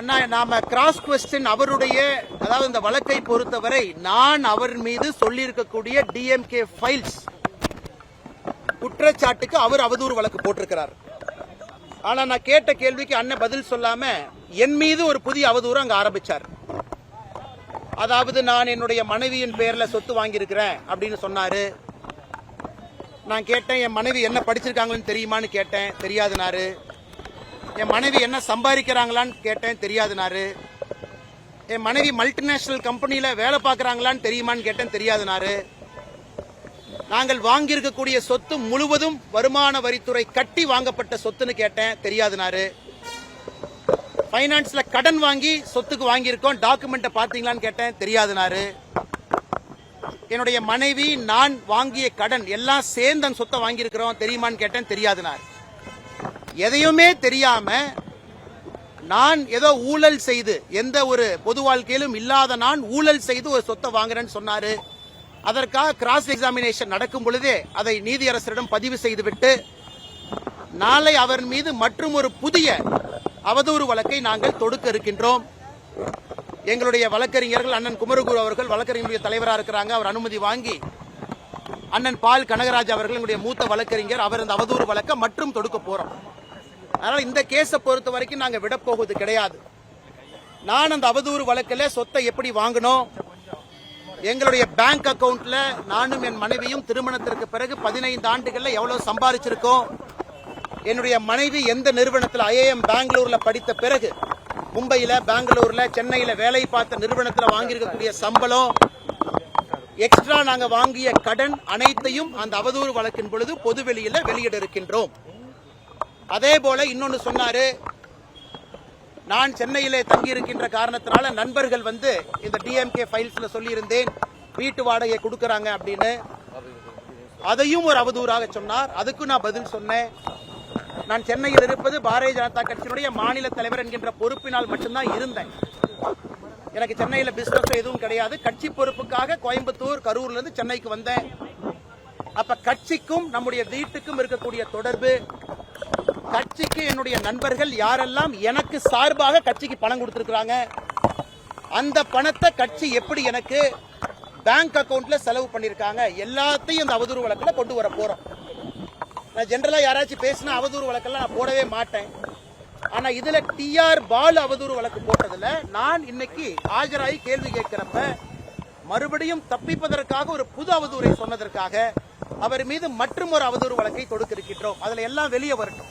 அண்ணா நாம cross question அவருடைய அதாவது இந்த வழக்கை பொறுத்தவரை நான் அவர் மீது சொல்லியிருக்கக்கூடிய டிஎம்கே ஃபைல்ஸ் குற்றச்சாட்டுக்கு அவர் அவதூறு வழக்கு போட்டிருக்கிறார். ஆனா நான் கேட்ட கேள்விக்கு அண்ணன் பதில் சொல்லாம என் மீது ஒரு புதிய அவதூறு அங்க ஆரம்பிச்சார். அதாவது நான் என்னுடைய மனைவியின் பேர்ல சொத்து வாங்கியிருக்கிறேன் அப்படின்னு சொன்னாரு. நான் கேட்டேன் என் மனைவி என்ன படிச்சிருக்காங்கன்னு தெரியுமான்னு கேட்டேன் தெரியாதுனாரு. என் மனைவி என்ன சம்பாதிக்கிறாங்களான்னு கேட்டேன் தெரியாதுனாரு. என் மனைவி மல்டிநேஷனல் கம்பெனியில வேலை பார்க்கறாங்களான்னு தெரியுமான்னு கேட்டேன் தெரியாதுனாரு. நாங்கள் வாங்கியிருக்கக்கூடிய சொத்து முழுவதும் வருமான வரித்துறை கட்டி வாங்கப்பட்ட சொத்துன்னு கேட்டேன் தெரியாதுனாரு. ஃபைனான்ஸில் கடன் வாங்கி சொத்துக்கு வாங்கியிருக்கோம் டாக்குமெண்ட்டை பார்த்தீங்களான்னு கேட்டேன் தெரியாதுனாரு. என்னுடைய மனைவி நான் வாங்கிய கடன் எல்லாம் சேர்ந்து அந்த சொத்தை வாங்கியிருக்கிறோம் தெரியுமான்னு கேட்டேன் தெரியாதுனார். எதையுமே தெரியாம நான் ஏதோ ஊழல் செய்து எந்த ஒரு பொது வாழ்க்கையிலும் இல்லாத நான் ஊழல் செய்து ஒரு சொத்தை வாங்குறேன்னு சொன்னாரு. அதற்காக கிராஸ் எக்ஸாமினேஷன் நடக்கும் பொழுதே அதை நீதியரசரிடம் பதிவு செய்துவிட்டு நாளை அவர் மீது மற்றும் ஒரு புதிய அவதூறு வழக்கை நாங்கள் தொடுக்க இருக்கின்றோம். எங்களுடைய வழக்கறிஞர்கள் அண்ணன் குமரகுரு அவர்கள் வழக்கறிஞருடைய தலைவராக இருக்கிறாங்க அவர் அனுமதி வாங்கி அண்ணன் பால் கனகராஜ் அவர்கள் எங்களுடைய மூத்த வழக்கறிஞர் அவர் இந்த அவதூறு வழக்கை மற்றும் தொடுக்க போறோம். அதனால இந்த கேஸை பொறுத்த வரைக்கும் நாங்க விடப்போவது கிடையாது. நான் அந்த அவதூறு வழக்கில் சொத்தை எப்படி வாங்கணும் எங்களுடைய பேங்க் அக்கவுண்ட்ல நானும் என் மனைவியும் திருமணத்திற்கு பிறகு பதினைந்து ஆண்டுகள்ல எவ்வளவு சம்பாதிச்சிருக்கோம் என்னுடைய மனைவி எந்த நிறுவனத்தில் ஐஏஎம் பெங்களூர்ல படித்த பிறகு மும்பையில பெங்களூர்ல சென்னையில வேலை பார்த்த நிறுவனத்தில் வாங்கியிருக்கக்கூடிய சம்பளம் எக்ஸ்ட்ரா நாங்க வாங்கிய கடன் அனைத்தையும் அந்த அவதூறு வழக்கின் பொழுது பொதுவெளியில வெளியிட இருக்கின்றோம். அதே போல இன்னொன்று சொன்னாரு நான் சென்னையிலே தங்கியிருக்கின்ற காரணத்தினால நண்பர்கள் வந்து இந்த டிஎம்கே ஃபைல்ஸ்ல சொல்லியிருந்தேன் வீட்டு வாடகையை கொடுக்கறாங்க அப்படின்னு. அதையும் ஒரு அவதூறாக சொன்னார். அதுக்கும் நான் பதில் சொன்னேன். நான் சென்னையில் இருப்பது பாரதிய ஜனதா கட்சியினுடைய மாநில தலைவர் என்கின்ற பொறுப்பினால் மட்டும்தான் இருந்தேன். எனக்கு சென்னையில் பிசினஸ் எதுவும் கிடையாது. கட்சி பொறுப்புக்காக கோயம்புத்தூர் கரூர்ல இருந்து சென்னைக்கு வந்தேன். அப்ப கட்சிக்கும் நம்முடைய வீட்டுக்கும் இருக்கக்கூடிய தொடர்பு கட்சிக்கு என்னுடைய நண்பர்கள் யாரெல்லாம் எனக்கு சார்பாக கட்சிக்கு பணம் கொடுத்துருக்குறாங்க அந்த பணத்தை கட்சி எப்படி எனக்கு பேங்க் அக்கௌண்ட்ல செலவு பண்ணியிருக்காங்க எல்லாத்தையும் அந்த அவதூறு வழக்கில் கொண்டு வர போறோம். நான் ஜென்ரலாக யாராச்சும் பேசினா அவதூறு வழக்கெல்லாம் நான் போடவே மாட்டேன். ஆனால் இதில் டிஆர் பாலு அவதூறு வழக்கு போட்டதில் நான் இன்னைக்கு ஆஜராகி கேள்வி கேட்கிறப்ப மறுபடியும் தப்பிப்பதற்காக ஒரு புது அவதூறை சொன்னதற்காக அவர் மீது மற்றும் ஒரு அவதூறு வழக்கை தொடுக்க இருக்கின்றோம் அதில் எல்லாம் வெளியே வரட்டும்.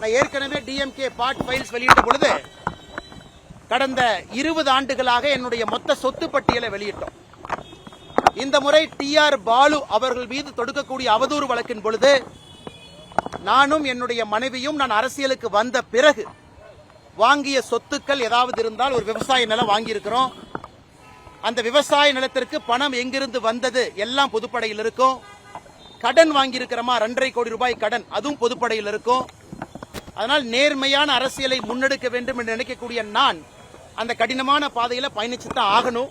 நான் ஏற்கனவே டிஎம்கே பார்ட் ஃபைல்ஸ் வெளியிட்ட பொழுது கடந்த இருபது ஆண்டுகளாக என்னுடைய மொத்த சொத்து பட்டியலை வெளியிட்டோம். இந்த முறை டிஆர் பாலு அவர்கள் மீது தொடுக்கக்கூடிய அவதூறு வழக்கின் பொழுது நானும் என்னுடைய மனைவியும் நான் அரசியலுக்கு வந்த பிறகு வாங்கிய சொத்துக்கள் ஏதாவது இருந்தால் ஒரு விவசாய நிலம் வாங்கியிருக்கிறோம். அந்த விவசாய நிலத்திற்கு பணம் எங்கிருந்து வந்தது எல்லாம் பொதுப்படையில் இருக்கும். கடன் வாங்கியிருக்கிறோமா? ரெண்டரை கோடி ரூபாய் கடன் அதுவும் பொதுப்படையில் இருக்கும். அதனால் நேர்மையான அரசியலை முன்னெடுக்க வேண்டும் என்று நினைக்கக்கூடிய நான் அந்த கடினமான பாதையில பயணிச்சுத்தான் ஆகணும்.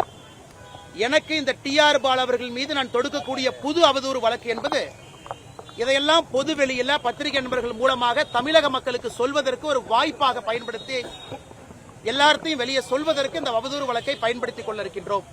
எனக்கு இந்த டிஆர் பால் அவர்கள் மீது நான் தொடுக்கக்கூடிய புது அவதூறு வழக்கு என்பது இதையெல்லாம் பொது வெளியில பத்திரிகை நண்பர்கள் மூலமாக தமிழக மக்களுக்கு சொல்வதற்கு ஒரு வாய்ப்பாக பயன்படுத்தி எல்லார்த்தையும் வெளியே சொல்வதற்கு இந்த அவதூறு வழக்கை பயன்படுத்திக் கொள்ள இருக்கின்றோம்.